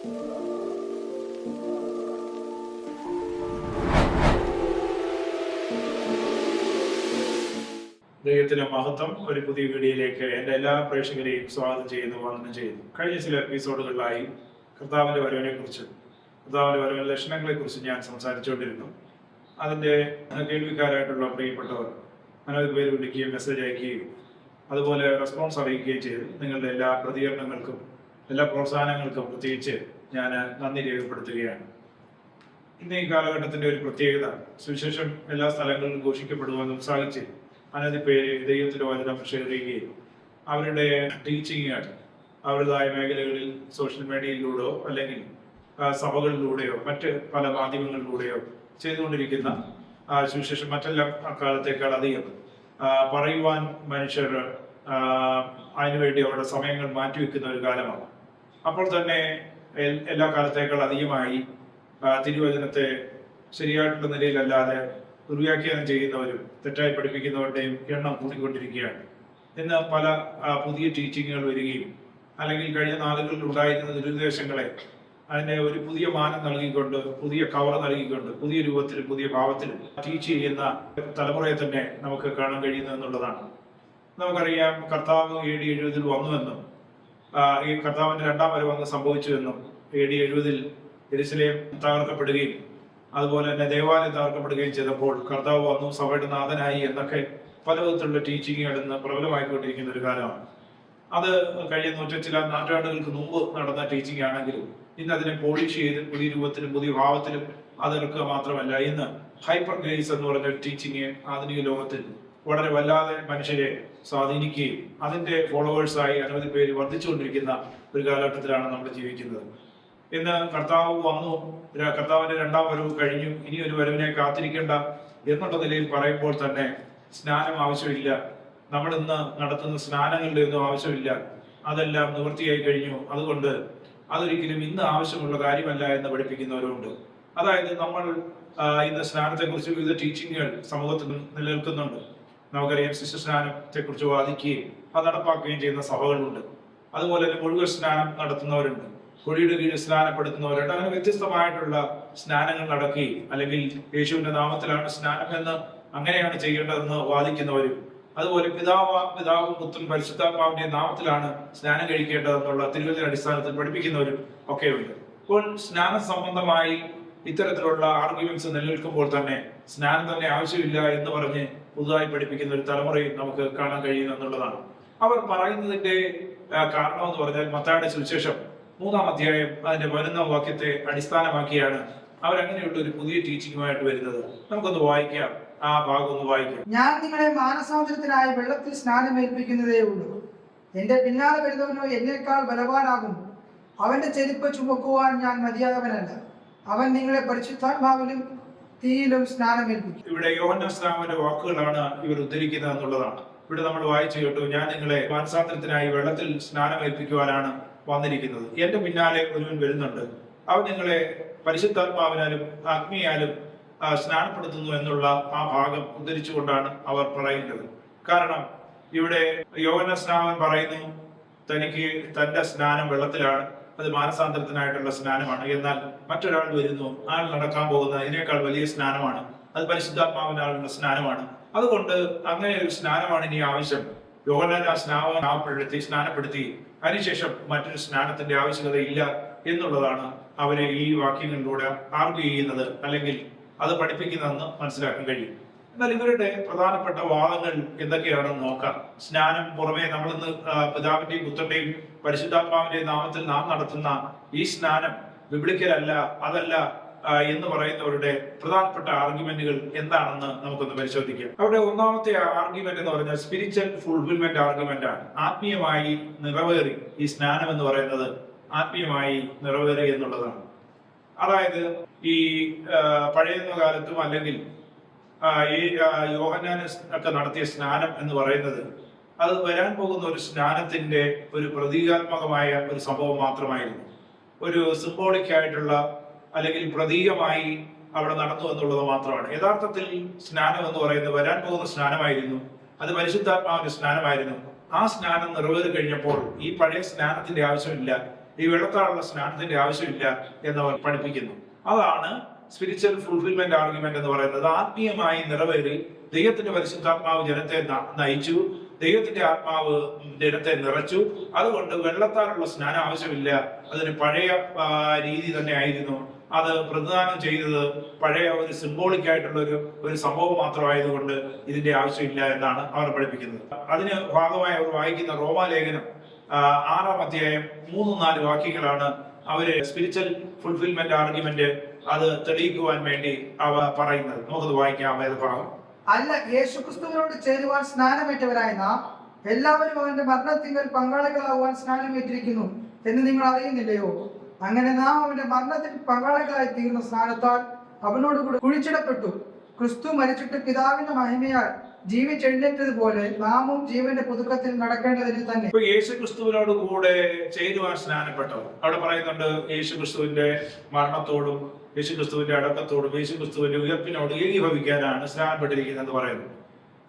ദൈവത്തിന്റെ മഹത്വം ഒരു പുതിയ വീഡിയോയിലേക്ക് എന്റെ എല്ലാ പ്രേക്ഷകരെയും സ്വാഗതം ചെയ്യുന്നു വന്ദനം ചെയ്യുന്നു. കഴിഞ്ഞ ചില എപ്പിസോഡുകളിലായി കർത്താവിന്റെ വരവിനെ കുറിച്ച് കർത്താവിന്റെ വരവിന്റെ ലക്ഷണങ്ങളെ കുറിച്ച് ഞാൻ സംസാരിച്ചുകൊണ്ടിരുന്നു. അതിന്റെ കേൾവിക്കാരായിട്ടുള്ള പ്രിയപ്പെട്ടവർ അനവധി പേര് വിളിക്കുകയും മെസ്സേജ് അയക്കുകയും അതുപോലെ റെസ്പോൺസ് അറിയിക്കുകയും ചെയ്തു. നിങ്ങളുടെ എല്ലാ പ്രതികരണങ്ങൾക്കും എല്ലാ പ്രോത്സാഹനങ്ങൾക്കും പ്രത്യേകിച്ച് ഞാൻ നന്ദി രേഖപ്പെടുത്തുകയാണ്. ഇന്ന് ഈ കാലഘട്ടത്തിന്റെ ഒരു പ്രത്യേകത സുവിശേഷം എല്ലാ സ്ഥലങ്ങളിലും ഘോഷിക്കപ്പെടുവാനും ഉത്സാഹിച്ച് അനവധി പേര് ദൈവത്തിന്റെ വചനം ഷെയർ ചെയ്യുകയും അവരുടെ ടീച്ചിങ്ങുകൾ അവരുടേതായ മേഖലകളിൽ സോഷ്യൽ മീഡിയയിലൂടെയോ അല്ലെങ്കിൽ സഭകളിലൂടെയോ മറ്റ് പല മാധ്യമങ്ങളിലൂടെയോ ചെയ്തുകൊണ്ടിരിക്കുന്ന സുവിശേഷം മറ്റെല്ലാം അക്കാലത്തേക്കാൾ അധികം പറയുവാൻ മനുഷ്യർ അതിനുവേണ്ടി അവരുടെ സമയങ്ങൾ മാറ്റിവെക്കുന്ന ഒരു കാലമാണ്. അപ്പോൾ തന്നെ എല്ലാ കാലത്തേക്കാൾ അധികമായി തിരുവചനത്തെ ശരിയായിട്ടുള്ള നിലയിലല്ലാതെ ദുർവ്യാഖ്യാനം ചെയ്യുന്നവരും തെറ്റായി പഠിപ്പിക്കുന്നവരുടെയും എണ്ണം കൂടിക്കൊണ്ടിരിക്കുകയാണ്. ഇന്ന് പല പുതിയ ടീച്ചിങ്ങുകൾ വരികയും അല്ലെങ്കിൽ കഴിഞ്ഞ നാളുകളിൽ ഉണ്ടായിരുന്ന ദുരുദ്ദേശങ്ങളെ അതിനെ ഒരു പുതിയ മാനം നൽകിക്കൊണ്ട് പുതിയ കവർ നൽകിക്കൊണ്ട് പുതിയ രൂപത്തിൽ പുതിയ ഭാവത്തിലും ടീച്ച് ചെയ്യുന്ന തലമുറയെ തന്നെ നമുക്ക് കാണാൻ കഴിയുന്നു എന്നുള്ളതാണ്. നമുക്കറിയാം കർത്താവ് ഡി എഴുപതിൽ വന്നുവെന്നും ഈ കർത്താവിന്റെ രണ്ടാം വരവ് അങ്ങ് സംഭവിച്ചു എന്നും എ ഡി എഴുപതിൽ എരുസലേം തകർക്കപ്പെടുകയും അതുപോലെ തന്നെ ദേവാലയം തകർക്കപ്പെടുകയും ചെയ്തപ്പോൾ കർത്താവ് വന്നു സഭയുടെ നാഥനായി എന്നൊക്കെ പല വിധത്തിലുള്ള ടീച്ചിങ്ങുകൾ ഇന്ന് പ്രബലമായിക്കൊണ്ടിരിക്കുന്ന ഒരു കാലമാണ്. അത് കഴിഞ്ഞ നൂറ്റ ചില നാറ്റാണ്ടുകൾക്ക് മുമ്പ് നടന്ന ടീച്ചിങ് ആണെങ്കിലും ഇന്ന് അതിനെ പോളിഷ് ചെയ്ത് പുതിയ രൂപത്തിലും പുതിയ ഭാവത്തിലും അതെടുക്കുക മാത്രമല്ല ഇന്ന് ഹൈപ്പർ ഗ്രേസ് എന്ന് പറഞ്ഞ ടീച്ചിങ് ആധുനിക ലോകത്തിൽ വളരെ വല്ലാതെ മനുഷ്യരെ സ്വാധീനിക്കുകയും അതിന്റെ ഫോളോവേഴ്സായി അനവധി പേര് വർദ്ധിച്ചുകൊണ്ടിരിക്കുന്ന ഒരു കാലഘട്ടത്തിലാണ് നമ്മൾ ജീവിക്കുന്നത്. ഇന്ന് കർത്താവ് വന്നു കർത്താവിന്റെ രണ്ടാം വരവ് കഴിഞ്ഞു ഇനി ഒരു വരവിനെ കാത്തിരിക്കേണ്ട എന്നുള്ള നിലയിൽ പറയുമ്പോൾ തന്നെ സ്നാനം ആവശ്യമില്ല. നമ്മൾ ഇന്ന് നടത്തുന്ന സ്നാനങ്ങളുടെ ഒന്നും ആവശ്യമില്ല. അതെല്ലാം നിവൃത്തിയായി കഴിഞ്ഞു. അതുകൊണ്ട് അതൊരിക്കലും ഇന്ന് ആവശ്യമുള്ള കാര്യമല്ല എന്ന് പഠിപ്പിക്കുന്നവരുണ്ട് അതായത് നമ്മൾ ഇന്ന് സ്നാനത്തെക്കുറിച്ച് വിവിധ ടീച്ചിങ്ങുകൾ സമൂഹത്തിൽ നിലനിൽക്കുന്നുണ്ട്. നമുക്കറിയാം ശിശു സ്നാനത്തെ കുറിച്ച് വാദിക്കുകയും അത് നടപ്പാക്കുകയും ചെയ്യുന്ന സഭകളുണ്ട്. അതുപോലെ തന്നെ മുഴുവൻ സ്നാനം നടത്തുന്നവരുണ്ട്. കുഴിയുടെ കീഴിൽ സ്നാനപ്പെടുത്തുന്നവരുണ്ട്. അങ്ങനെ വ്യത്യസ്തമായിട്ടുള്ള സ്നാനങ്ങൾ നടക്കുകയും അല്ലെങ്കിൽ യേശുവിന്റെ നാമത്തിലാണ് സ്നാനം എന്ന് അങ്ങനെയാണ് ചെയ്യേണ്ടതെന്ന് വാദിക്കുന്നവരും അതുപോലെ പിതാവ് പിതാവും പുത്രൻ പരിശുദ്ധാത്മാവിന്റെ നാമത്തിലാണ് സ്നാനം കഴിക്കേണ്ടതെന്നുള്ള തിരുവചന അടിസ്ഥാനത്തിൽ പഠിപ്പിക്കുന്നവരും ഒക്കെയുണ്ട്. അപ്പോൾ സ്നാന സംബന്ധമായി ഇത്തരത്തിലുള്ള ആർഗ്യുമെന്റ്സ് നിലനിൽക്കുമ്പോൾ തന്നെ സ്നാനം തന്നെ ആവശ്യമില്ല എന്ന് പറഞ്ഞ് പുതുതായി പഠിപ്പിക്കുന്ന ഒരു തലമുറയും നമുക്ക് കാണാൻ കഴിയുന്നു എന്നുള്ളതാണ്. അവർ പറയുന്നതിന്റെ കാരണം എന്ന് പറഞ്ഞാൽ മത്തായുടെ സുവിശേഷം മൂന്നാം അധ്യായം അതിന്റെ വരുന്ന വാക്യത്തെ അടിസ്ഥാനമാക്കിയാണ് അവരങ്ങനെയുള്ള ഒരു പുതിയ ടീച്ചിങ്ങുമായിട്ട് വരുന്നത്. നമുക്കൊന്ന് വായിക്കാം. ആ ഭാഗം ഒന്ന് വായിക്കാം. ഞാൻ നിങ്ങളെ മാനസാന്തരത്തിനായി വെള്ളത്തിൽ സ്നാനം സ്നാനമേൽപ്പിക്കുന്നതേ ഉള്ളൂ. എന്റെ പിന്നാലെ വരുന്നവനോ എന്നേക്കാൾ ബലവാനാകും. അവന്റെ ചെരുപ്പ് ചുമക്കുവാൻ ഞാൻ മതിയാകവനല്ല അവൻ നിങ്ങളെ പരിശുദ്ധാത്മാവിലും തീയിലും സ്നാനമേൽപ്പിക്കും ഇവിടെ യോഹന്നാമന്റെ വാക്കുകളാണ് ഇവർ ഉദ്ധരിക്കുന്നത് എന്നുള്ളതാണ്. ഇവിടെ നമ്മൾ വായിച്ചു കേട്ടു ഞാൻ നിങ്ങളെ മാനസാന്തരത്തിനായി വെള്ളത്തിൽ സ്നാനമേൽപ്പിക്കുവാനാണ് വന്നിരിക്കുന്നത്. എന്റെ പിന്നാലെ ഒരുവൻ വരുന്നുണ്ട്. അവൻ നിങ്ങളെ പരിശുദ്ധാത്മാവിനാലും അഗ്നിയാലും സ്നാനപ്പെടുത്തുന്നു എന്നുള്ള ആ ഭാഗം ഉദ്ധരിച്ചുകൊണ്ടാണ് അവർ പറയുന്നത്. കാരണം ഇവിടെ യോഹന സ്നാമൻ പറയുന്നു തനിക്ക് തന്റെ സ്നാനം വെള്ളത്തിലാണ്. അത് മാനസാന്തരത്തിനായിട്ടുള്ള സ്നാനമാണ്. എന്നാൽ മറ്റൊരാൾ വരുന്നു ആൾ നടക്കാൻ പോകുന്ന ഇതിനേക്കാൾ വലിയ സ്നാനമാണ്. അത് പരിശുദ്ധാത്മാവിനാളുള്ള സ്നാനമാണ്. അതുകൊണ്ട് അങ്ങനെ ഒരു സ്നാനമാണ് ഇനി ആവശ്യം. യോഹനാൻ ആ സ്നാനം ആപ്പെടുത്തി സ്നാനപ്പെടുത്തി. അതിനുശേഷം മറ്റൊരു സ്നാനത്തിന്റെ ആവശ്യകത ഇല്ല എന്നുള്ളതാണ് അവരെ ഈ വാക്യങ്ങളിലൂടെ ആർഗ്യൂ ചെയ്യുന്നത് അല്ലെങ്കിൽ അത് പഠിപ്പിക്കുന്നതെന്ന് മനസ്സിലാക്കാൻ കഴിയും. എന്നാൽ ഇവരുടെ പ്രധാനപ്പെട്ട വാദങ്ങൾ എന്തൊക്കെയാണെന്ന് നോക്കാം. സ്നാനം പുറമേ ആ, പിതാവിന്റെയും പുത്രന്റെയും പരിശുദ്ധാത്മാവിന്റെയും നാമത്തിൽ നാം നടത്തുന്ന ഈ സ്നാനം വിപിളിക്കലല്ല അതല്ല എന്ന് പറയുന്നവരുടെ പ്രധാനപ്പെട്ട ആർഗ്യുമെന്റുകൾ എന്താണെന്ന് നമുക്കൊന്ന് പരിശോധിക്കാം. അവിടെ ഒന്നാമത്തെ ആർഗ്യുമെന്റ് എന്ന് പറഞ്ഞാൽ സ്പിരിച്വൽ ഫുൾഫിൽമെന്റ് ആർഗ്യുമെന്റ് ആണ്. ആത്മീയമായി നിറവേറി ഈ സ്നാനം എന്ന് പറയുന്നത് ആത്മീയമായി നിറവേറി എന്നുള്ളതാണ്. അതായത് ഈ പഴയ കാലത്തും അല്ലെങ്കിൽ ഈ ആ, യോഹന്നാന് ഒക്കെ നടത്തിയ സ്നാനം എന്ന് പറയുന്നത് അത് വരാൻ പോകുന്ന ഒരു സ്നാനത്തിന്റെ ഒരു പ്രതീകാത്മകമായ ഒരു സംഭവം മാത്രമായിരുന്നു. ഒരു സിംബോളിക് ആയിട്ടുള്ള അല്ലെങ്കിൽ പ്രതീകമായി അവിടെ നടന്നു എന്നുള്ളത് മാത്രമാണ്. യഥാർത്ഥത്തിൽ സ്നാനം എന്ന് പറയുന്നത് വരാൻ പോകുന്ന സ്നാനമായിരുന്നു. അത് പരിശുദ്ധാത്മാവിന്റെ സ്നാനമായിരുന്നു. ആ സ്നാനം നിറവേറി കഴിഞ്ഞപ്പോൾ ഈ പഴയ സ്നാനത്തിന്റെ ആവശ്യമില്ല ഈ വെള്ളത്താളുള്ള സ്നാനത്തിന്റെ ആവശ്യമില്ല എന്നവർ പഠിപ്പിക്കുന്നു. അതാണ് സ്പിരിച്വൽ ഫുൾഫിൽമെന്റ് ആർഗ്യുമെന്റ് എന്ന് പറയുന്നത് ആത്മീയമായി നിറവേറി ദൈവത്തിന്റെ പരിശുദ്ധാത്മാവ് ജനത്തെ നയിച്ചു ദൈവത്തിന്റെ ആത്മാവ് ജനത്തെ നിറച്ചു. അതുകൊണ്ട് വെള്ളത്താലുള്ള സ്നാനം ആവശ്യമില്ല. അതിന് പഴയ രീതി തന്നെ ആയിരുന്നു. അത് പ്രതിദാനം ചെയ്തത് പഴയ ഒരു സിംബോളിക് ആയിട്ടുള്ള ഒരു ഒരു സംഭവം മാത്രമായതുകൊണ്ട് ഇതിന്റെ ആവശ്യമില്ല എന്നാണ് അവർ പഠിപ്പിക്കുന്നത്. അതിന് ഭാഗമായി അവർ വായിക്കുന്ന റോമാലേഖനം ആറാം അധ്യായം മൂന്ന് നാല് വാക്യങ്ങളാണ് അവർ സ്പിരിച്വൽ ഫുൾഫിൽമെന്റ് ആർഗ്യുമെന്റ് അത് തെളിയിക്കുവാൻ വേണ്ടി അവ പറയുന്നത്. നമുക്കത് വായിക്കാം വേദഭാഗം അല്ല യേശുക്രിസ്തുവിനോട് ചേരുവാൻ സ്നാനമേറ്റവരായ നാം എല്ലാവരും അവന്റെ മരണത്തിങ്കൽ പങ്കാളികളാകുവാൻ സ്നാനമേറ്റിരിക്കുന്നു എന്ന് നിങ്ങൾ അറിയുന്നില്ലയോ? അങ്ങനെ നാം അവന്റെ മരണത്തിൽ പങ്കാളികളായി തീർന്ന സ്നാനത്താൽ അവനോട് കൂടെ കുഴിച്ചിടപ്പെട്ടു. ക്രിസ്തു മരിച്ചിട്ട് പിതാവിന്റെ മഹിമയാൽ ജീവിച്ചെഴുന്നേറ്റതുപോലെ നാമും ജീവന്റെ പുതുക്കത്തിൽ നടക്കേണ്ടതിന് തന്നെ. ഇപ്പൊ യേശു ക്രിസ്തുവിനോട് കൂടെ ചേരുവാൻ സ്നാനപ്പെട്ടവർ. അവിടെ പറയുന്നുണ്ട് യേശു ക്രിസ്തുവിന്റെ മരണത്തോടും യേശു ക്രിസ്തുവിന്റെ അടക്കത്തോടും യേശു ക്രിസ്തുവിന്റെ ഉയർപ്പിനോട് ഏകീഭവിക്കാനാണ് സ്നാനപ്പെട്ടിരിക്കുന്നത് പറയുന്നു.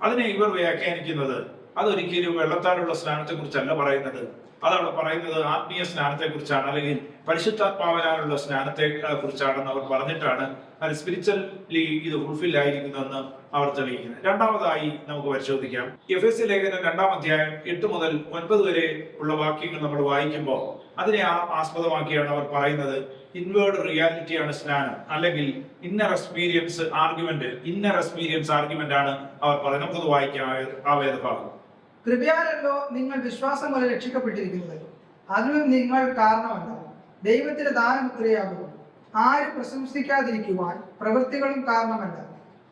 അതിനെ ഇവർ വ്യാഖ്യാനിക്കുന്നത് അതൊരിക്കലും വെള്ളത്താലുള്ള സ്നാനത്തെ കുറിച്ചല്ല പറയുന്നത്. അതവിടെ പറയുന്നത് ആത്മീയ സ്നാനത്തെ കുറിച്ചാണ് അല്ലെങ്കിൽ പരിശുദ്ധാത്മാവനാലുള്ള സ്നാനത്തെ കുറിച്ചാണെന്ന് അവർ പറഞ്ഞിട്ടാണ്. അത് സ്പിരിച്വലി ഇത് ഫുൾഫിൽ ആയിരിക്കുന്നതെന്ന് അവർ തെളിയിക്കുന്നത് രണ്ടാമതായി നമുക്ക് പരിശോധിക്കാം. എഫ് എസ് സി ലേഖനം രണ്ടാം അധ്യായം എട്ട് മുതൽ ഒൻപത് വരെ ഉള്ള വാക്യങ്ങൾ നമ്മൾ വായിക്കുമ്പോൾ അതിനെ ആ ആസ്പദമാക്കിയാണ് അവർ പറയുന്നത്. ഇൻവേർഡ് റിയാലിറ്റിയാണ് സ്നാനം. അല്ലെങ്കിൽ inner experience argument inner experience argument ആണ് അവർ പറയുന്നത്. നമുക്കത് വായിക്കാം. ആ വേദഭാഗം. കൃപയാലല്ലോ നിങ്ങൾ വിശ്വാസം പോലെ രക്ഷിക്കപ്പെട്ടിരിക്കുന്നത്. അതിനും നിങ്ങൾ കാരണമല്ല. ദൈവത്തിന്റെ ദാനം ഇത്രയാകും ആരും പ്രശംസിക്കാതിരിക്കുവാൻ പ്രവൃത്തികളും കാരണമല്ല.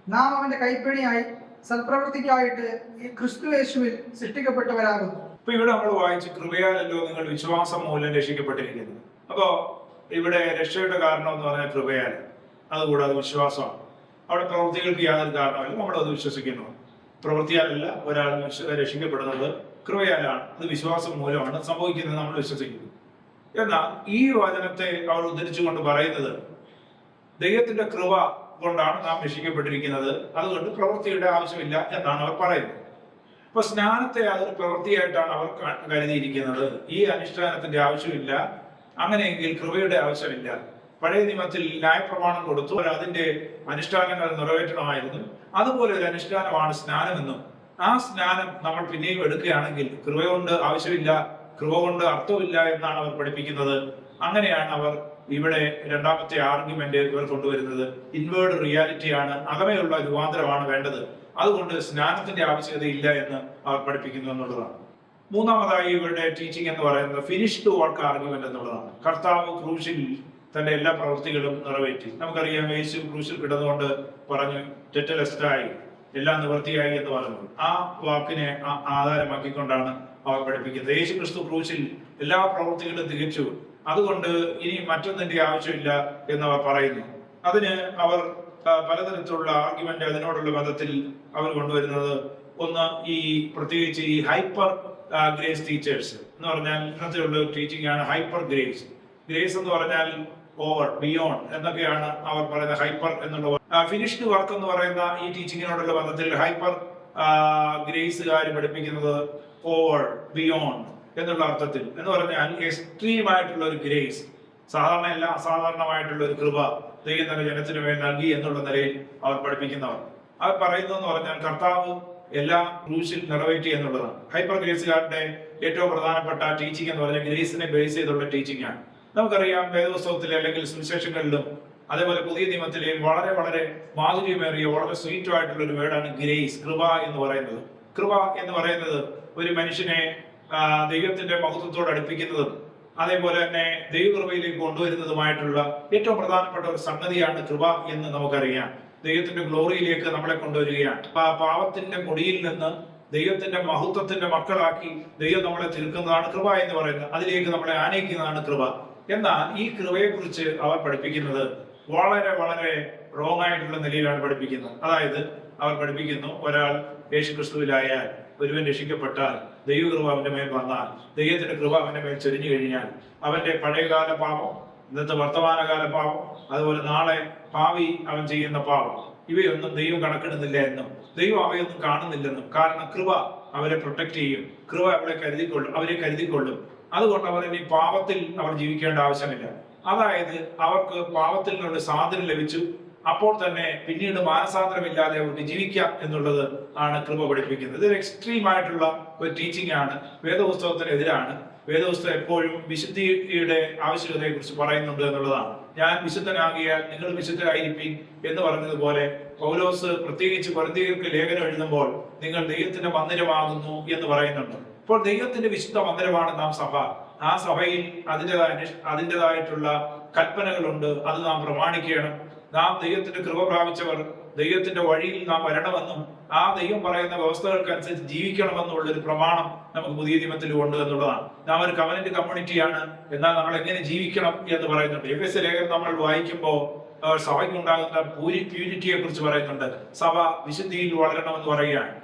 നാം അവന്റെ കൈപ്പണിയായി സൽപ്രവൃത്തിക്കായിട്ട് ഈ ക്രിസ്തു യേശുവിൽ സൃഷ്ടിക്കപ്പെട്ടവരാകുന്നു. ഇപ്പൊ ഇവിടെ നമ്മൾ വായിച്ച് കൃപയാലല്ലോ നിങ്ങൾ വിശ്വാസം മൂലം രക്ഷിക്കപ്പെട്ടിരിക്കുന്നു. അപ്പോ ഇവിടെ രക്ഷയുടെ കാരണം എന്ന് പറഞ്ഞാൽ കൃപയാൽ അതുകൂടാതെ വിശ്വാസമാണ്. അവിടെ പ്രവൃത്തികൾക്ക് യാതൊരു നമ്മൾ നമ്മളത് വിശ്വസിക്കുന്നു. പ്രവൃത്തിയാലല്ല ഒരാൾ രക്ഷിക്കപ്പെടുന്നത് കൃപയാലാണ്. അത് വിശ്വാസം മൂലമാണ് സംഭവിക്കുന്നത് നമ്മൾ വിശ്വസിക്കുന്നു. എന്നാൽ ഈ വചനത്തെ അവർ ഉദ്ധരിച്ചുകൊണ്ട് പറയുന്നത് ദൈവത്തിന്റെ കൃപ കൊണ്ടാണ് നാം രക്ഷിക്കപ്പെട്ടിരിക്കുന്നത്. അതുകൊണ്ട് പ്രവൃത്തിയുടെ ആവശ്യമില്ല എന്നാണ് അവർ പറയുന്നത്. അപ്പൊ സ്നാനത്തെ അതൊരു പ്രവൃത്തിയായിട്ടാണ് അവർ കരുതിയിരിക്കുന്നത്. ഈ അനുഷ്ഠാനത്തിന്റെ ആവശ്യമില്ല. അങ്ങനെയെങ്കിൽ കൃപയുടെ ആവശ്യമില്ല. പഴയ നിയമത്തിൽ ന്യായപ്രമാണം കൊടുത്തു. അതിന്റെ അനുഷ്ഠാനങ്ങൾ നിറവേറ്റണമായിരുന്നു. അതുപോലെ ഒരു അനുഷ്ഠാനമാണ് സ്നാനമെന്നും ആ സ്നാനം നമ്മൾ പിന്നെയും എടുക്കുകയാണെങ്കിൽ കൃപ കൊണ്ട് ആവശ്യമില്ല കൃപ കൊണ്ട് അർത്ഥമില്ല എന്നാണ് അവർ പഠിപ്പിക്കുന്നത്. അങ്ങനെയാണ് അവർ ഇവിടെ രണ്ടാമത്തെ ആർഗ്യുമെന്റ് ഇവർ കൊണ്ടുവരുന്നത്. ഇൻവേർഡ് റിയാലിറ്റിയാണ് അകമയുള്ള രൂപാന്തരമാണ് വേണ്ടത്. അതുകൊണ്ട് സ്നാനത്തിന്റെ ആവശ്യകതയില്ല എന്ന് അവർ പഠിപ്പിക്കുന്നു എന്നുള്ളതാണ്. മൂന്നാമതായി ഇവരുടെ ടീച്ചിങ് എന്ന് പറയുന്നത് ഫിനിഷ്ഡ് വർക്ക് ആർഗ്യുമെന്റ് എന്നുള്ളതാണ്. കർത്താവ് ക്രൂശിൽ തന്റെ എല്ലാ പ്രവൃത്തികളും നിറവേറ്റി. നമുക്കറിയാം യേശു ക്രൂശിൽ കിടന്നുകൊണ്ട് പറഞ്ഞു ടെറ്റലെസ്റ്റായി എല്ലാം നിവൃത്തിയായി എന്ന് പറഞ്ഞു. ആ വാക്കിനെ ആധാരമാക്കിക്കൊണ്ടാണ് അവർ പഠിപ്പിക്കുന്നത് യേശു ക്രിസ്തു ക്രൂശിൽ എല്ലാ പ്രവൃത്തികളും തികച്ചു. അതുകൊണ്ട് ഇനി മറ്റൊന്നിന്റെ ആവശ്യമില്ല എന്ന് അവർ പറയുന്നു. അതിന് അവർ പലതരത്തിലുള്ള ആർഗ്യുമെന്റ് അതിനോടുള്ള ബന്ധത്തിൽ അവർ കൊണ്ടുവരുന്നത്. ഒന്ന് ഈ പ്രത്യേകിച്ച് ഈ ഹൈപ്പർ ഗ്രേസ് ടീച്ചേഴ്സ് എന്ന് പറഞ്ഞാൽ ഇന്നത്തെ ഉള്ള ടീച്ചിങ് ആണ് ഹൈപ്പർ ഗ്രേസ് ഗ്രേസ് എന്ന് പറഞ്ഞാൽ ഓവർ ബിയോണ്ട് എന്നൊക്കെയാണ് അവർ പറയുന്നത് ഹൈപ്പർ എന്നുള്ള ഫിനിഷ്ഡ് വർക്ക് എന്ന് പറയുന്ന ഈ ടീച്ചിങ്ങിനോടുള്ള ബന്ധത്തിൽ ഹൈപ്പർ ഗ്രേസുകാർ പഠിപ്പിക്കുന്നത് ഓവർ ബിയോണ്ട് എന്നുള്ള അർത്ഥത്തിൽ. എന്ന് പറഞ്ഞാൽ എക്സ്ട്രീം ആയിട്ടുള്ള ഒരു ഗ്രേസ് സാധാരണ അല്ല അസാധാരണമായിട്ടുള്ള ഒരു കൃപ ദൈവം തന്നെ ജനത്തിന് വേണ്ടി നൽകി എന്നുള്ള നിലയിൽ അവർ പഠിപ്പിക്കുന്നവർ. അവർ പറയുന്നതെന്ന് പറഞ്ഞാൽ കർത്താവ് എല്ലാ ക്രൂശിൽ നിറവേറ്റി എന്നുള്ളതാണ്. ഹൈപ്പർ ഗ്രേസുകാരുടെ ഏറ്റവും പ്രധാനപ്പെട്ട ടീച്ചിങ് എന്ന് പറഞ്ഞാൽ ഗ്രേസിനെ ബേസ് ചെയ്തുള്ള ടീച്ചിങ് ആണ്. നമുക്കറിയാം വേദപുസ്തകത്തിലെ അല്ലെങ്കിൽ സുവിശേഷങ്ങളിലും അതേപോലെ പുതിയ നിയമത്തിലെയും വളരെ വളരെ മാധുര്യമേറിയ വളരെ സ്വീറ്റ് ആയിട്ടുള്ള ഒരു വേർഡാണ് ഗ്രേസ് കൃപ എന്ന് പറയുന്നത്. കൃപ എന്ന് പറയുന്നത് ഒരു മനുഷ്യനെ ദൈവത്തിന്റെ മഹത്വത്തോട് അടുപ്പിക്കുന്നതും അതേപോലെ തന്നെ ദൈവകൃപയിലേക്ക് കൊണ്ടുവരുന്നതുമായിട്ടുള്ള ഏറ്റവും പ്രധാനപ്പെട്ട ഒരു സംഗതിയാണ് കൃപ എന്ന് നമുക്കറിയാം. ദൈവത്തിന്റെ ഗ്ലോറിയിലേക്ക് നമ്മളെ കൊണ്ടുവരികയാണ്. പാവത്തിന്റെ മുടിയിൽ നിന്ന് ദൈവത്തിന്റെ മഹത്വത്തിന്റെ മക്കളാക്കി ദൈവം നമ്മളെ തീർക്കുന്നതാണ് കൃപ എന്ന് പറയുന്നത്. അതിലേക്ക് നമ്മളെ ആനയിക്കുന്നതാണ് കൃപ. എന്നാൽ ഈ കൃപയെക്കുറിച്ച് അവർ പഠിപ്പിക്കുന്നത് വളരെ വളരെ റോങ് ആയിട്ടുള്ള നിലയിലാണ് പഠിപ്പിക്കുന്നത്. അതായത് അവർ പഠിപ്പിക്കുന്നു ഒരാൾ യേശു ക്രിസ്തുവിലായാൽ ഒരുവൻ രക്ഷിക്കപ്പെട്ടാൽ ദൈവകൃപ അവന്റെ മേൽ വന്നാൽ ദൈവത്തിന്റെ കൃപ അവന്റെ മേൽ ചൊരിഞ്ഞു കഴിഞ്ഞാൽ അവന്റെ പഴയകാല പാപം ഇന്നത്തെ വർത്തമാനകാല പാപം അതുപോലെ നാളെ ഭാവി അവൻ ചെയ്യുന്ന പാപം ഇവയൊന്നും ദൈവം കണക്കിടുന്നില്ല എന്നും ദൈവം അവയൊന്നും കാണുന്നില്ലെന്നും കാരണം കൃപ അവരെ പ്രൊട്ടക്ട് ചെയ്യും കൃപ അവളെ കരുതിക്കൊള്ളും അവരെ കരുതിക്കൊള്ളും. അതുകൊണ്ട് അവർ ഇനി പാപത്തിൽ അവർ ജീവിക്കേണ്ട ആവശ്യമില്ല. അതായത് അവർക്ക് പാപത്തിൽ നിന്നുള്ള സ്വാതന്ത്ര്യം ലഭിച്ചു അപ്പോൾ തന്നെ പിന്നീട് മാനസാന്തരമില്ലാതെ അവർക്ക് ജീവിക്കാം എന്നുള്ളത് ആണ് കൃപ പഠിപ്പിക്കുന്നത്. ഇതൊരു എക്സ്ട്രീം ആയിട്ടുള്ള ഒരു ടീച്ചിങ് ആണ്. വേദപുസ്തകത്തിനെതിരാണ്. വേദപുസ്തകം എപ്പോഴും വിശുദ്ധിയുടെ ആവശ്യകതയെ കുറിച്ച് പറയുന്നുണ്ട് എന്നുള്ളതാണ്. ഞാൻ വിശുദ്ധനാകിയാൽ നിങ്ങൾ വിശുദ്ധരായിരിക്കും എന്ന് പറഞ്ഞതുപോലെ പൗലോസ് പ്രത്യേകിച്ച് കൊരിന്ത്യർക്ക് ലേഖനം എഴുതുമ്പോൾ നിങ്ങൾ ദൈവത്തിന്റെ മന്ദിരമാകുന്നു എന്ന് പറയുന്നുണ്ട്. ഇപ്പോൾ ദൈവത്തിന്റെ വിശുദ്ധ മന്ദിരമാണ് നാം സഭ. ആ സഭയിൽ അതിന്റെതായ അതിന്റെതായിട്ടുള്ള കൽപ്പനകളുണ്ട്. അത് നാം പ്രമാണിക്കണം. നാം ദൈവത്തിന്റെ കൃപ പ്രാപിച്ചവർ ദൈവത്തിന്റെ വഴിയിൽ നാം വരണമെന്നും ആ ദൈവം പറയുന്ന വ്യവസ്ഥകൾക്കനുസരിച്ച് ജീവിക്കണമെന്നുള്ള ഒരു പ്രമാണം നമുക്ക് പുതിയ നിയമത്തിൽ ഉണ്ട് എന്നുള്ളതാണ്. നാം ഒരു കമ്മ്യൂണിറ്റി കമ്മ്യൂണിറ്റിയാണ് എന്നാൽ നമ്മൾ എങ്ങനെ ജീവിക്കണം എന്ന് പറയുന്നുണ്ട്. എഫ് ലേഖനം നമ്മൾ വായിക്കുമ്പോൾ സഭയ്ക്ക് സഭയ്ക്കുണ്ടാകുന്ന പൂരി പ്യൂരിറ്റിയെ കുറിച്ച് പറയുന്നുണ്ട്. സഭ വിശുദ്ധിയിൽ വളരണമെന്ന് പറയുകയാണ്.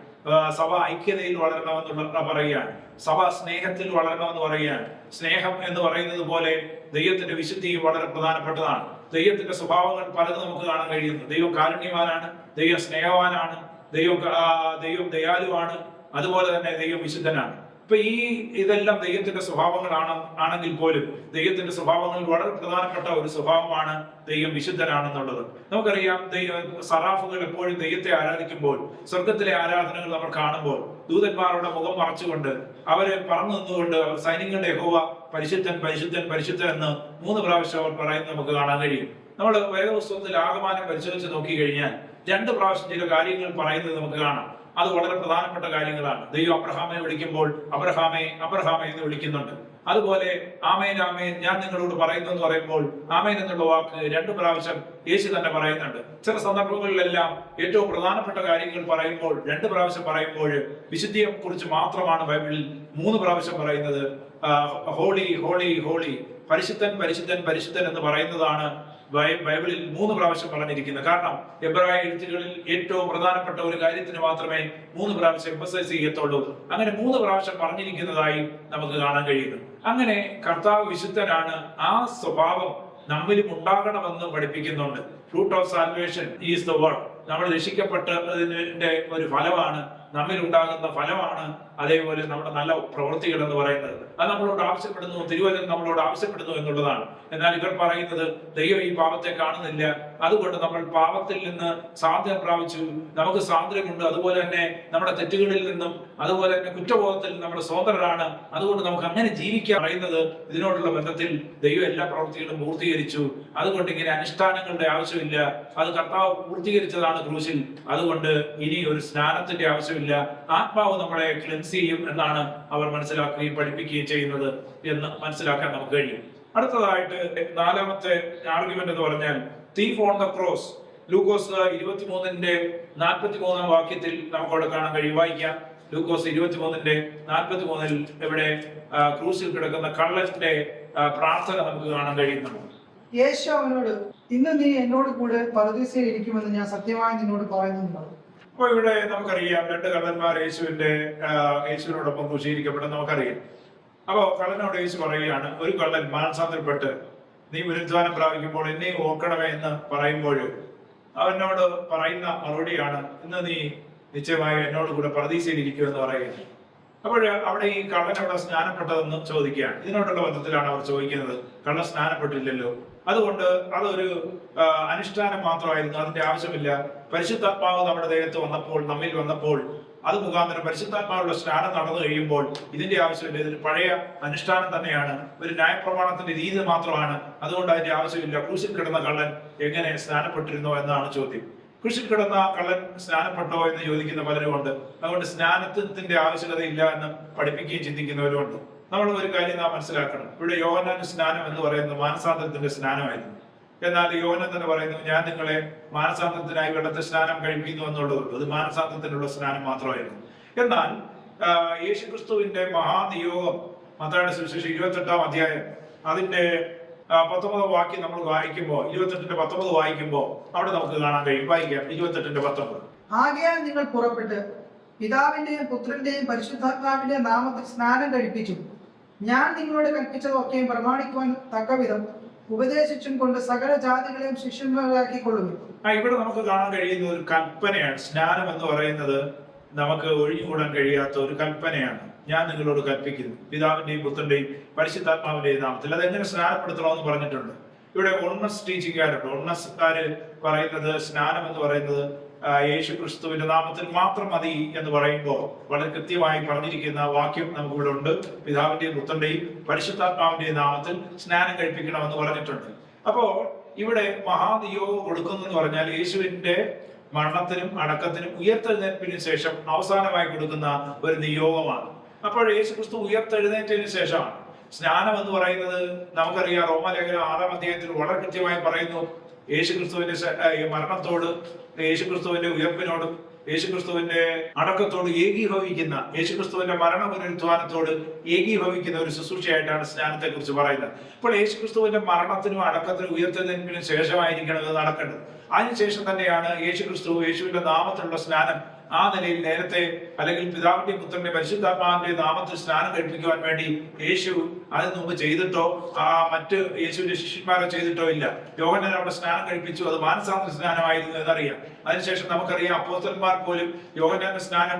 സഭ ഐക്യതയിൽ വളരണമെന്നുള്ള പറയുകയാണ്. സഭ സ്നേഹത്തിൽ വളരണമെന്ന് പറയുകയാണ്. സ്നേഹം എന്ന് പറയുന്നത് പോലെ ദൈവത്തിന്റെ വിശുദ്ധി വളരെ പ്രധാനപ്പെട്ടതാണ്. ദൈവത്തിന്റെ സ്വഭാവങ്ങൾ പലതും നമുക്ക് കാണാൻ കഴിയുന്നു. ദൈവം കാരുണ്യവാനാണ് ദൈവം സ്നേഹവാനാണ് ദൈവം ദൈവം ദയാലുവാണ് അതുപോലെ തന്നെ ദൈവം വിശുദ്ധനാണ്. ഇപ്പൊ ഈ ഇതെല്ലാം ദൈവത്തിന്റെ സ്വഭാവങ്ങളാണ് ആണെങ്കിൽ പോലും ദൈവത്തിന്റെ സ്വഭാവങ്ങളിൽ വളരെ പ്രധാനപ്പെട്ട ഒരു സ്വഭാവമാണ് ദൈവം വിശുദ്ധനാണെന്നുള്ളത്. നമുക്കറിയാം ദൈവ സറാഫുകൾ എപ്പോഴും ദൈവത്തെ ആരാധിക്കുമ്പോൾ സ്വർഗത്തിലെ ആരാധനകൾ നമ്മൾ കാണുമ്പോൾ ദൂതന്മാരുടെ മുഖം മറച്ചുകൊണ്ട് അവരെ പറഞ്ഞു നിന്നുകൊണ്ട് അവർ സൈന്യങ്ങളുടെ യഹോവ പരിശുദ്ധൻ പരിശുദ്ധൻ പരിശുദ്ധൻ എന്ന് മൂന്ന് പ്രാവശ്യം അവർ പറയുന്നത് നമുക്ക് കാണാൻ കഴിയും. നമ്മൾ വേദപുസ്തകത്തിൽ ആകമാനം പരിശോധിച്ച് നോക്കി കഴിഞ്ഞാൽ രണ്ട് പ്രാവശ്യം ചില കാര്യങ്ങൾ പറയുന്നത് നമുക്ക് കാണാം. അത് വളരെ പ്രധാനപ്പെട്ട കാര്യങ്ങളാണ്. ദൈവം അബ്രഹാമെ വിളിക്കുമ്പോൾ അബ്രഹാമേ അബ്രഹാമെ എന്ന് വിളിക്കുന്നുണ്ട്. അതുപോലെ ആമേൻ ആമേൻ ഞാൻ നിങ്ങളോട് പറയുന്നു എന്ന് പറയുമ്പോൾ ആമേൻ എന്നുള്ള വാക്ക് രണ്ട് പ്രാവശ്യം യേശു തന്നെ പറയുന്നുണ്ട്. ചില സന്ദർഭങ്ങളിലെല്ലാം ഏറ്റവും പ്രധാനപ്പെട്ട കാര്യങ്ങൾ പറയുമ്പോൾ രണ്ട് പ്രാവശ്യം പറയുമ്പോൾ വിശുദ്ധിയെ കുറിച്ച് മാത്രമാണ് ബൈബിളിൽ മൂന്ന് പ്രാവശ്യം പറയുന്നത്. ഹോളി ഹോളി ഹോളി പരിശുദ്ധൻ പരിശുദ്ധൻ പരിശുദ്ധൻ എന്ന് പറയുന്നതാണ് ബൈബിളിൽ മൂന്ന് പ്രാവശ്യം പറഞ്ഞിരിക്കുന്നത് കാരണം എബ്രായ എഴുത്തുകളിൽ ഏറ്റവും പ്രധാനപ്പെട്ട ഒരു കാര്യത്തിന് മാത്രമേ മൂന്ന് പ്രാവശ്യം എംബസൈസ് ചെയ്യത്തുള്ളൂ. അങ്ങനെ മൂന്ന് പ്രാവശ്യം പറഞ്ഞിരിക്കുന്നതായി നമുക്ക് കാണാൻ കഴിയുന്നു. അങ്ങനെ കർത്താവ് വിശുദ്ധനാണ് ആ സ്വഭാവം നമ്മിലും ഉണ്ടാകണമെന്ന് പഠിപ്പിക്കുന്നുണ്ട്. Fruit of salvation is the word നമ്മൾ രക്ഷിക്കപ്പെട്ടതിന്റെ ഒരു ഫലമാണ് നമ്മിൽ ഉണ്ടാകുന്ന ഫലമാണ് അതേപോലെ നമ്മുടെ നല്ല പ്രവൃത്തികൾ എന്ന് പറയുന്നത്. അത് നമ്മളോട് ആവശ്യപ്പെടുന്നു തിരുവചനം നമ്മളോട് ആവശ്യപ്പെടുന്നു എന്നുള്ളതാണ്. എന്നാൽ ഇവർ പറയുന്നത് ദൈവം ഈ പാപത്തെ കാണുന്നില്ല. അതുകൊണ്ട് നമ്മൾ പാപത്തിൽ നിന്ന് സ്വാതന്ത്ര്യം പ്രാപിച്ചു. നമുക്ക് സ്വാതന്ത്ര്യമുണ്ട്. അതുപോലെ തന്നെ നമ്മുടെ തെറ്റുകളിൽ നിന്നും അതുപോലെ തന്നെ കുറ്റബോധത്തിൽ നമ്മൾ സ്വതന്ത്രരാണ്. അതുകൊണ്ട് നമുക്ക് അങ്ങനെ ജീവിക്കാൻ പറയുന്നത് ഇതിനോടുള്ള ബന്ധത്തിൽ ദൈവം എല്ലാ പ്രവൃത്തികളും പൂർത്തീകരിച്ചു. അതുകൊണ്ട് ഇങ്ങനെ അനുഷ്ഠാനങ്ങളുടെ ആവശ്യമില്ല. അത് കർത്താവ് പൂർത്തീകരിച്ചതാണ്. ക്രൂശിൽ. അതുകൊണ്ട് ഇനി ഒരു സ്നാനത്തിന്റെ ആവശ്യമില്ല. ആത്മാവ് നമ്മളെ ക്ലെൻസ് ചെയ്യും എന്നാണ് അവർ മനസ്സിലാക്കുകയും പഠിപ്പിക്കുകയും ചെയ്യുന്നത് എന്ന് മനസ്സിലാക്കാൻ നമുക്ക് കഴിയും. അടുത്തതായിട്ട് നാലാമത്തെ ആർഗ്യുമെന്റ് എന്ന് പറഞ്ഞാൽ തീഫ് ഓൺ ദ ക്രോസ് ലൂക്കോസ് ഇരുപത്തിമൂന്നിന്റെ നാൽപ്പത്തി മൂന്നാം വാക്യത്തിൽ നമുക്കവിടെ കാണാൻ കഴിയും. വായിക്കാം. ലൂക്കോസ് ഇരുപത്തിമൂന്നിന്റെ നാൽപ്പത്തി മൂന്നിൽ ഇവിടെ ക്രൂസിൽ കിടക്കുന്ന കള്ളന്റെ പ്രാർത്ഥന നമുക്ക് കാണാൻ കഴിയുന്നുണ്ട്. യേശു അവനോട് ഇന്ന് നീ എന്നോട് കൂടെ പരദീസയിൽ ഇരിക്കുമെന്ന് ഞാൻ സത്യമായി നിന്നോട് പറയുന്നുണ്ടാവും. അപ്പൊ ഇവിടെ നമുക്കറിയാം രണ്ട് കള്ളന്മാർ യേശുവിന്റെ യേശുവിനോടൊപ്പം കുശീലിക്കപ്പെട്ട നമുക്കറിയാം. അപ്പോ കള്ളനോട് യേശു പറയുകയാണ് ഒരു കള്ളൻ മാനസാന്തരപ്പെട്ട് നീ പുനരുദ്ധാനം പ്രാപിക്കുമ്പോൾ എന്നെ ഓർക്കണമേ എന്ന് പറയുമ്പോഴും അവനോട് പറയുന്ന മറുപടിയാണ് ഇന്ന് നീ നിശ്ചയമായും എന്നോട് കൂടെ പ്രതീക്ഷയിലിരിക്കും എന്ന് പറയുന്നത് അപ്പോൾ അവിടെ ഈ കള്ളൻ സ്നാനപ്പെട്ടതെന്ന് ചോദിക്കുകയാണ്. ഇതിനോടുള്ള ബന്ധത്തിലാണ് അവർ ചോദിക്കുന്നത് കള്ളൻ സ്നാനപ്പെട്ടില്ലല്ലോ. അതുകൊണ്ട് അതൊരു അനുഷ്ഠാനം മാത്രമായിരുന്നു. അതിന്റെ ആവശ്യമില്ല. പരിശുദ്ധാത്മാവ് നമ്മുടെ ദേഹത്ത് വന്നപ്പോൾ നമ്മിൽ വന്നപ്പോൾ അത് മുഖാന്തരം പരിശുദ്ധാത്മാവുള്ള സ്നാനം നടന്നു കഴിയുമ്പോൾ ഇതിന്റെ ആവശ്യമില്ല. ഇതൊരു പഴയ അനുഷ്ഠാനം തന്നെയാണ്. ഒരു ന്യായപ്രമാണത്തിന്റെ രീതി മാത്രമാണ്. അതുകൊണ്ട് അതിന്റെ ആവശ്യമില്ല. ക്രൂശിൽ കിടന്ന കള്ളൻ എങ്ങനെ സ്നാനപ്പെട്ടിരുന്നോ എന്നാണ് ചോദ്യം. കൃഷി കിടന്ന കള്ളൻ സ്നാനപ്പെട്ടോ എന്ന് ചോദിക്കുന്ന പലരുമുണ്ട്. അതുകൊണ്ട് സ്നാനത്തിന്റെ ആവശ്യകതയില്ല എന്ന് പഠിപ്പിക്കുകയും ചിന്തിക്കുന്നവരുമുണ്ട്. നമ്മൾ ഒരു കാര്യം നാം മനസ്സിലാക്കണം. ഇവിടെ യോഹന്നാന്റെ സ്നാനം എന്ന് പറയുന്നത് മാനസാന്തരത്തിന്റെ സ്നാനമായിരുന്നു. എന്നാൽ യോഹനൻ തന്നെ പറയുന്നു ഞാൻ നിങ്ങളെ മാനസാന്തരത്തിനായി വെള്ളത്തെ സ്നാനം കഴിപ്പിക്കുന്നു എന്നുള്ളതുണ്ട്. അത് മാനസാന്തരത്തിനുള്ള സ്നാനം മാത്രമായിരുന്നു. എന്നാൽ യേശു ക്രിസ്തുവിന്റെ മഹാനിയോഗം മത്തായുടെ സുവിശേഷം ഇരുപത്തെട്ടാം അധ്യായം അതിന്റെ പത്തൊമ്പതാം വാക്യം നമ്മൾ വായിക്കുമ്പോൾ ഇരുപത്തെട്ടിന്റെ പത്തൊമ്പത് വായിക്കുമ്പോൾ അവിടെ നമുക്ക് കാണാൻ കഴിയും. വായിക്കാം ഇരുപത്തെട്ടിന്റെ പത്തൊമ്പത്. ആകയാൽ നിങ്ങൾ പുറപ്പെട്ട് പിതാവിന്റെയും പുത്രന്റെയും പരിശുദ്ധാത്മാവിന്റെ നാമത്തിൽ സ്നാനം കഴിപ്പിച്ചു. ഞാൻ നിങ്ങളോട് കൽപ്പിച്ചതൊക്കെയും പ്രമാണിക്കുവാൻ തക്കവിധം ഉപദേശിച്ചും കൊണ്ട് സകല ജാതികളെയും ശിഷ്യന്മാരാക്കിക്കൊള്ളുന്നു ആ ഇവിടെ നമുക്ക് കാണാൻ കഴിയുന്ന ഒരു കൽപ്പനയാണ്. സ്നാനം എന്ന് പറയുന്നത് നമുക്ക് ഒഴിഞ്ഞുകൂടാൻ കഴിയാത്ത ഒരു കൽപ്പനയാണ്. ഞാൻ നിങ്ങളോട് കൽപ്പിക്കുന്നു. പിതാവിന്റെയും പുത്രന്റെയും പരിശുദ്ധാത്മാവിന്റെയും നാമത്തിൽ. അതെങ്ങനെ സ്നാനപ്പെടുത്തണമെന്ന് പറഞ്ഞിട്ടുണ്ട്? ഇവിടെ ഒണ്ണസ് ടീച്ചിങ്ങുകാരുണ്ട് ഒണ്ണസ്കാര് പറയുന്നത് സ്നാനം എന്ന് പറയുന്നത് യേശു ക്രിസ്തുവിന്റെ നാമത്തിൽ മാത്രം മതി എന്ന് പറയുമ്പോൾ വളരെ കൃത്യമായി പറഞ്ഞിരിക്കുന്ന വാക്യം നമുക്കിവിടെ ഉണ്ട്. പിതാവിന്റെയും പുത്രന്റെയും പരിശുദ്ധാത്മാവിന്റെയും നാമത്തിൽ സ്നാനം കഴിപ്പിക്കണമെന്ന് പറഞ്ഞിട്ടുണ്ട്. അപ്പോ ഇവിടെ മഹാനിയോഗം കൊടുക്കുന്നു എന്ന് പറഞ്ഞാൽ യേശുവിന്റെ മരണത്തിനും അടക്കത്തിനും ഉയർത്തെഴുന്നേൽപ്പിന് ശേഷം അവസാനമായി കൊടുക്കുന്ന ഒരു നിയോഗമാണ്. അപ്പോൾ യേശു ക്രിസ്തു ഉയർത്തെഴുന്നേറ്റതിന് ശേഷമാണ്. സ്നാനം എന്ന് പറയുന്നത് നമുക്കറിയാം റോമലേഖനം ആറാം അധ്യായത്തിൽ വളരെ കൃത്യമായി പറയുന്നു. യേശു ക്രിസ്തുവിന്റെ ശ- ഏ, മരണത്തോട് യേശു ക്രിസ്തുവിന്റെ ഉയർപ്പിനോടും യേശു ക്രിസ്തുവിന്റെ അടക്കത്തോട് ഏകീഭവിക്കുന്ന യേശു ക്രിസ്തുവിന്റെ മരണ പുനരുത്ഥാനത്തോട് ഏകീഭവിക്കുന്ന ഒരു ശുശ്രൂഷയായിട്ടാണ് സ്നാനത്തെ കുറിച്ച് പറയുന്നത്. അപ്പോൾ യേശു ക്രിസ്തുവിന്റെ മരണത്തിനും അടക്കത്തിനും ഉയർത്തുന്നതിനും ശേഷമായിരിക്കണം ഇത് നടക്കേണ്ടത്. അതിനുശേഷം തന്നെയാണ് യേശു ക്രിസ്തു യേശുവിന്റെ നാമത്തിലുള്ള സ്നാനം ആ നിലയിൽ നേരത്തെ അല്ലെങ്കിൽ പിതാവിന്റെ പുത്രന്റെ പരിശുദ്ധാത്മാവിന്റെ നാമത്തിൽ സ്നാനം കഴിപ്പിക്കുവാൻ വേണ്ടി യേശു അതിന് മുമ്പ് ചെയ്തിട്ടോ ആ മറ്റ് യേശുവിന്റെ ശിഷ്യന്മാരോ ചെയ്തിട്ടോ ഇല്ല. യോഹനൻ അവിടെ സ്നാനം കഴിപ്പിച്ചു. അത് മാനസാന്തര സ്നാനമായിരുന്നു എന്നറിയാം. അതിനുശേഷം നമുക്കറിയാം അപ്പോസ്തന്മാർ പോലും യോഹനാന്റെ സ്നാനം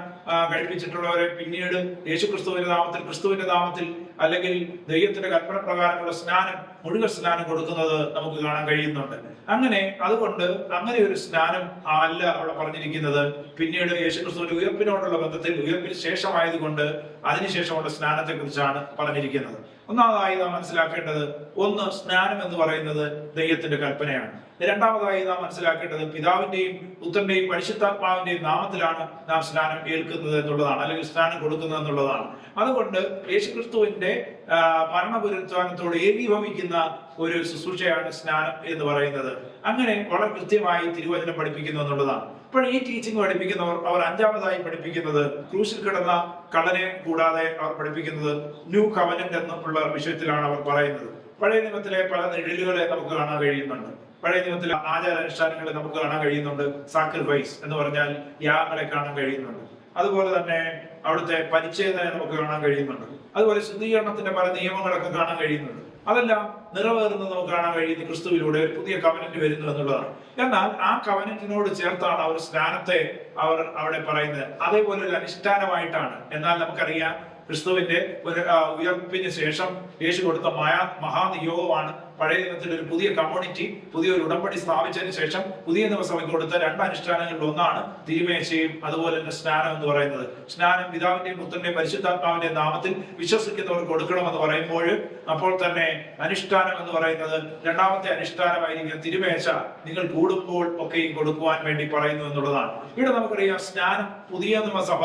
കഴിപ്പിച്ചിട്ടുള്ളവരെ പിന്നീട് യേശു ക്രിസ്തുവിന്റെ നാമത്തിൽ ക്രിസ്തുവിന്റെ നാമത്തിൽ അല്ലെങ്കിൽ ദൈവത്തിന്റെ കൽപ്പന പ്രകാരമുള്ള സ്നാനം മുഴുവൻ സ്നാനം കൊടുക്കുന്നത് നമുക്ക് കാണാൻ കഴിയുന്നുണ്ട്. അങ്ങനെ അതുകൊണ്ട് അങ്ങനെ ഒരു സ്നാനം അല്ല അവിടെ പറഞ്ഞിരിക്കുന്നത്. പിന്നീട് യേശുക്രിസ്തുവിന്റെ ഉയർപ്പിനോടുള്ള ബന്ധത്തിൽ ഉയർപ്പിന് ശേഷമായതുകൊണ്ട് അതിനുശേഷമുള്ള സ്നാനത്തെ കുറിച്ചാണ് പറഞ്ഞിരിക്കുന്നത്. ഒന്നാമതായി നാം മനസ്സിലാക്കേണ്ടത് ഒന്ന് സ്നാനം എന്ന് പറയുന്നത് ദൈവത്തിന്റെ കൽപ്പനയാണ്. രണ്ടാമതായി നാം മനസ്സിലാക്കേണ്ടത് പിതാവിന്റെയും പുത്രന്റെയും പരിശുദ്ധാത്മാവിന്റെയും നാമത്തിലാണ് നാം സ്നാനം ഏൽക്കുന്നത് എന്നുള്ളതാണ് അല്ലെങ്കിൽ സ്നാനം കൊടുക്കുന്നത് എന്നുള്ളതാണ്. അതുകൊണ്ട് യേശുക്രിസ്തുവിന്റെ മരണപുരത്വാനത്തോട് ഏകീഭവിക്കുന്ന ഒരു ശുശ്രൂഷയാണ് സ്നാനം എന്ന് പറയുന്നത്. അങ്ങനെ വളരെ കൃത്യമായി തിരുവചനം പഠിപ്പിക്കുന്നു എന്നുള്ളതാണ്. ഇപ്പോൾ ഈ ടീച്ചിങ് പഠിപ്പിക്കുന്നവർ അവർ അഞ്ചാമതായി പഠിപ്പിക്കുന്നത് ക്രൂശിൽ കിടന്ന കള്ളനെ കൂടാതെ അവർ പഠിപ്പിക്കുന്നത് ന്യൂ കവനന്റ് എന്നുള്ള വിഷയത്തിലാണ് അവർ പറയുന്നത്. പഴയ നിയമത്തിലെ പല നിഴലുകളെ നമുക്ക് കാണാൻ കഴിയുന്നുണ്ട്. പഴയ നിയമത്തിലെ ആചാരാനുഷ്ഠാനങ്ങളെ നമുക്ക് കാണാൻ കഴിയുന്നുണ്ട്. സാക്രിഫൈസ് എന്ന് പറഞ്ഞാൽ യാഗങ്ങളെ കാണാൻ കഴിയുന്നുണ്ട്. അതുപോലെ തന്നെ അവിടുത്തെ പരിച്ഛേദനെ നമുക്ക് കാണാൻ കഴിയുന്നുണ്ട്. അതുപോലെ ശുദ്ധീകരണത്തിന്റെ പല നിയമങ്ങളൊക്കെ കാണാൻ കഴിയുന്നുണ്ട്. അതെല്ലാം നിറവേറുന്നത് നമുക്ക് കാണാൻ കഴിയുന്നു ക്രിസ്തുവിലൂടെ ഒരു പുതിയ കവനന്റ് വരുന്നു എന്നുള്ളതാണ്. എന്നാൽ ആ കവനന്റിനോട് ചേർത്താണ് അവർ സ്നാനത്തെ അവർ അവിടെ പറയുന്നത്. അതേപോലെ ഒരു അനുഷ്ഠാനമായിട്ടാണ്. എന്നാൽ നമുക്കറിയാം ക്രിസ്തുവിന്റെ ഒരു ഉയർപ്പിന് ശേഷം യേശു കൊടുത്ത മഹാ മഹാനിയോഗമാണ് പഴയ ദിനത്തിൽ ഒരു പുതിയ കമ്മ്യൂണിറ്റി പുതിയ ഒരു ഉടമ്പടി സ്ഥാപിച്ചതിന് ശേഷം പുതിയ നിയമസഭയ്ക്ക് കൊടുത്ത രണ്ട് അനുഷ്ഠാനങ്ങളിൽ ഒന്നാണ് തിരുമേശയും അതുപോലെ തന്നെ സ്നാനം എന്ന് പറയുന്നത്. സ്നാനം പിതാവിന്റെയും പുത്രന്റെയും പരിശുദ്ധാത്മാവിന്റെയും നാമത്തിൽ വിശ്വസിക്കുന്നവർക്ക് കൊടുക്കണമെന്ന് പറയുമ്പോൾ അപ്പോൾ തന്നെ അനുഷ്ഠാനം എന്ന് പറയുന്നത് രണ്ടാമത്തെ അനുഷ്ഠാനമായിരിക്കും തിരുമേശ. നിങ്ങൾ കൂടുമ്പോൾ ഒക്കെയും കൊടുക്കുവാൻ വേണ്ടി പറയുന്നു എന്നുള്ളതാണ്. ഇവിടെ നമുക്കറിയാം സ്നാനം പുതിയ നിയമസഭ.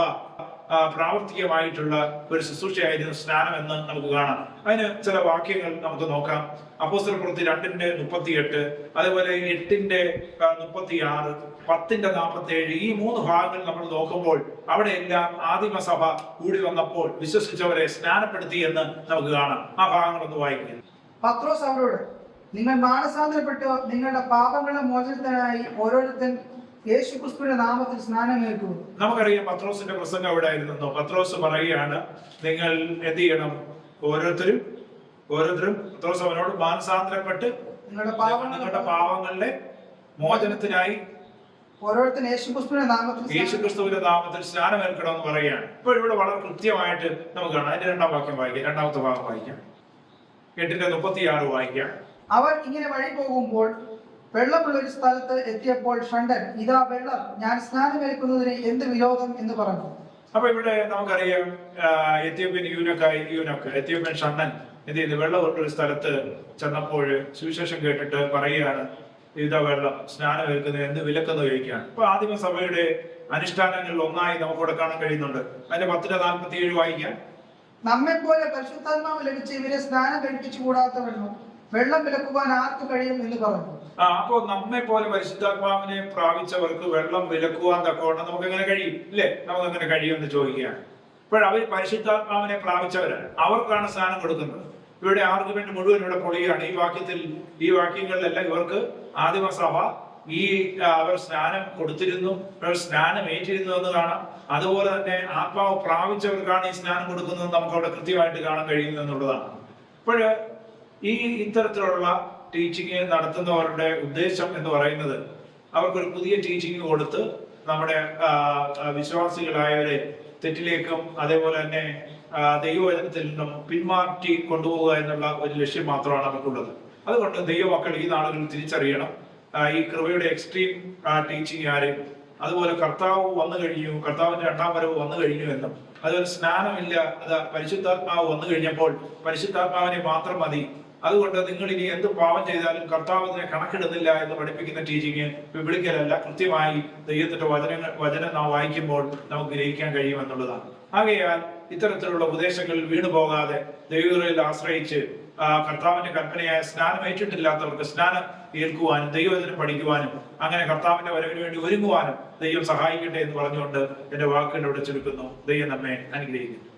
പ്രാവർത്തികമായിട്ടുള്ള ഒരു ശുശ്രൂഷയായിരുന്നു സ്നാനം എന്ന് നമുക്ക് കാണാം. അതിന് ചില വാക്യങ്ങൾ നമുക്ക് നോക്കാം. അപ്പോസ്തല പ്രവൃത്തി രണ്ടിന്റെ മുപ്പത്തിയെട്ട് അതേപോലെ എട്ടിന്റെ മുപ്പത്തി ആറ് പത്തിന്റെ നാൽപ്പത്തി ഏഴ് ഈ മൂന്ന് ഭാഗങ്ങൾ നമ്മൾ നോക്കുമ്പോൾ അവിടെയെല്ലാം ആദിമസഭ കൂടി വന്നപ്പോൾ വിശ്വസിച്ചവരെ സ്നാനപ്പെടുത്തി എന്ന് നമുക്ക് കാണാം. ആ ഭാഗങ്ങളൊന്ന് വായിക്കുന്നു പത്രോസ് അവരോട് നിങ്ങൾ മാനസാന്തരപ്പെട്ട് നിങ്ങളുടെ പാപങ്ങളുടെ മോചനത്തിനായി ഓരോരുത്തൻ യേശു നാമത്തിൽ സ്നാനം സ്നാനമേൽക്കുന്നു. നമുക്കറിയാം പത്രോസിന്റെ പ്രസംഗം അവിടെ ആയിരുന്നു പത്രോസ് പറയുകയാണ് നിങ്ങൾ എന്ത് ചെയ്യണം? ഓരോരുത്തരും ഓരോരുത്തരും പത്രോസ് അവനോട് മാനസാന്തരപ്പെട്ട് നിങ്ങളുടെ നിങ്ങളുടെ പാപങ്ങളുടെ പാവങ്ങളുടെ മോചനത്തിനായി ഓരോരുത്തൻ യേശുക്രിസ്തുവിന്റെ നാമത്തിൽ സ്നാനം നാമത്തിൽ സ്നാനമേൽക്കണമെന്ന് പറയുകയാണ്. ഇപ്പോൾ ഇവിടെ വളരെ കൃത്യമായിട്ട് നമുക്ക് കാണാം. അതിന്റെ രണ്ടാം വാക്യം വായിക്കാം. രണ്ടാമത്തെ ഭാഗം വായിക്കാം. എട്ടിന്റെ മുപ്പത്തിയാറ് വായിക്കാം. അവർ ഇങ്ങനെ വഴി പോകുമ്പോൾ വെള്ളമുള്ള ഒരു സ്ഥലത്ത് എത്തിയപ്പോൾ ഷണ്ടൻ ഇതാ വെള്ളം ഞാൻ സ്നാനമേൽക്കുന്നതിന് എന്ത് വിരോധം? എന്ന് പറഞ്ഞു. അപ്പൊ ഇവിടെ നമുക്കറിയാം എത്യോപ്യൻ യൂനക്കായി യൂനക്ക് എത്യോപ്യൻ ഷണ്ണൻ എന്ത് ചെയ്തു? വെള്ളമുള്ള ഒരു സ്ഥലത്ത് ചെന്നപ്പോൾ സുവിശേഷം കേട്ടിട്ട് പറയുകയാണ് ഇതാ വെള്ളം സ്നാനം ഏൽക്കുന്നത് എന്ത് വിലക്കെന്ന് ചോദിക്കുകയാണ്. അപ്പൊ ആദിമ സഭയുടെ അനുഷ്ഠാനങ്ങളിൽ ഒന്നായി നമുക്കിവിടെ കാണാൻ കഴിയുന്നുണ്ട്. അതിന്റെ പത്തിന്റെ നാൽപ്പത്തി ഏഴ് വായിക്കാം. നമ്മെ പോലെ പരിശുദ്ധാത്മാവ് ലഭിച്ച് ഇവരെ സ്നാനം കഴിപ്പിച്ചു കൂടാത്തവണ്ണം വെള്ളം വിലക്കുവാൻ ആർക്ക് കഴിയും? എന്ന് പറഞ്ഞു. അപ്പോ നമ്മെ പോലെ പരിശുദ്ധാത്മാവിനെ പ്രാപിച്ചവർക്ക് വെള്ളം വിലക്കുവാൻ തക്കവണ്ണം നമുക്ക് എങ്ങനെ കഴിയും? ഇല്ലേ? നമുക്ക് എങ്ങനെ കഴിയും എന്ന് ചോദിക്കുകയാണ്. ഇപ്പോൾ അവർ പരിശുദ്ധാത്മാവിനെ പ്രാപിച്ചവരാണ്. അവർക്കാണ് സ്നാനം കൊടുക്കുന്നത്. ഇവിടെ ആർഗ്യുമെന്റ് മുഴുവൻ ഇവിടെ പൊളിയാണ് ഈ വാക്യത്തിൽ ഈ വാക്യങ്ങളിലെല്ലാം ഇവർക്ക് ആദിമസഭ ഈ അവർ സ്നാനം കൊടുത്തിരുന്നു. അവർ സ്നാനം ഏറ്റിരുന്നു എന്ന് കാണാം. അതുപോലെ തന്നെ ആത്മാവ് പ്രാപിച്ചവർക്കാണ് ഈ സ്നാനം കൊടുക്കുന്നത് നമുക്ക് അവിടെ കൃത്യമായിട്ട് കാണാൻ കഴിയുന്നു എന്നുള്ളതാണ്. അപ്പോൾ ഈ ഇത്തരത്തിലുള്ള ടീച്ചിങ് നടത്തുന്നവരുടെ ഉദ്ദേശം എന്ന് പറയുന്നത് അവർക്കൊരു പുതിയ ടീച്ചിങ് കൊടുത്ത് നമ്മുടെ വിശ്വാസികളായവരെ തെറ്റിലേക്കും അതേപോലെ തന്നെ ദൈവവചനത്തിൽ നിന്നും പിന്മാറ്റി കൊണ്ടുപോകുക എന്നുള്ള ഒരു ലക്ഷ്യം മാത്രമാണ് നമുക്കുള്ളത് അതുകൊണ്ട് ദൈവമക്കൾ ഈ നാളുകളിൽ തിരിച്ചറിയണം. ഈ കൃപയുടെ എക്സ്ട്രീം ടീച്ചിങ് ആരെയും അതുപോലെ കർത്താവ് വന്നു കഴിഞ്ഞു കർത്താവിന്റെ രണ്ടാം വരവ് വന്നു കഴിഞ്ഞു എന്നും അതുപോലെ സ്നാനമില്ല അത് പരിശുദ്ധാത്മാവ് വന്നു കഴിഞ്ഞപ്പോൾ പരിശുദ്ധാത്മാവിനെ മാത്രം മതി അതുകൊണ്ട് നിങ്ങൾ ഇനി എന്ത് പാവം ചെയ്താലും കർത്താവിനെ കണക്കിടുന്നില്ല എന്ന് പഠിപ്പിക്കുന്ന ടീച്ചിങ് വിളിക്കലല്ല കൃത്യമായി ദൈവത്തിന്റെ വചനങ്ങൾ വചനം നാം വായിക്കുമ്പോൾ നമുക്ക് ഗ്രഹിക്കാൻ കഴിയുമെന്നുള്ളതാണ്. ആകയാൽ ഇത്തരത്തിലുള്ള ഉപദേശങ്ങളിൽ വീണു പോകാതെ ദൈവങ്ങളിൽ ആശ്രയിച്ച് കർത്താവിന്റെ കൽപ്പനയായ സ്നാനം ഏറ്റിട്ടില്ലാത്തവർക്ക് സ്നാനം ഏൽക്കുവാനും ദൈവത്തിന് പഠിക്കുവാനും അങ്ങനെ കർത്താവിന്റെ വരവിന് വേണ്ടി ഒരുങ്ങുവാനും ദൈവം സഹായിക്കട്ടെ എന്ന് പറഞ്ഞുകൊണ്ട് എന്റെ വാക്കുകൾ ചുരുക്കുന്നു. ദൈവം നമ്മെ അനുഗ്രഹിക്കുന്നു